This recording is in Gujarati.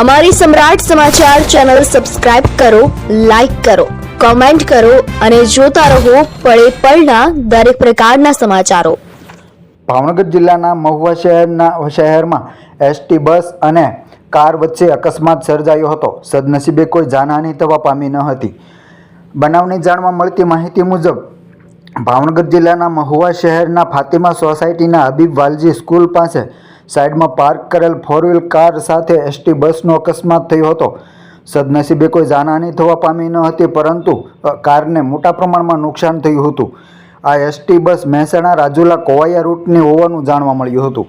અમારી સમ્રાટ સમાચાર ચેનલ સબસ્ક્રાઇબ કરો, લાઇક કરો, કોમેન્ટ કરો અને જોતા રહો પળે પળના દરેક પ્રકારના સમાચારો. ભાવનગર જિલ્લાના મહુવા શહેરના, શહેરમાં એસટી બસ અને કાર વચ્ચે અકસ્માત સર્જાયો હતો. સદનસીબે કોઈ જાનહાની થવા પામી ન હતી. બનાવની જાણવા મળતી માહિતી મુજબ, ભાવનગર જિલ્લાના મહુવા શહેરના ફાતિમા સોસાયટીના હબીબ વાલજી સ્કૂલ પાસે સાઈડમાં પાર્ક કરેલ ફોર વ્હીલ કાર સાથે એસટી બસનો અકસ્માત થયો હતો. સદનસીબે કોઈ જાનહાની થવા પામી ન હતી, પરંતુ કારને મોટા પ્રમાણમાં નુકસાન થયું હતું. આ એસટી બસ મહેસાણા રાજુલા કોવાયા રૂટની હોવાનું જાણવા મળ્યું હતું.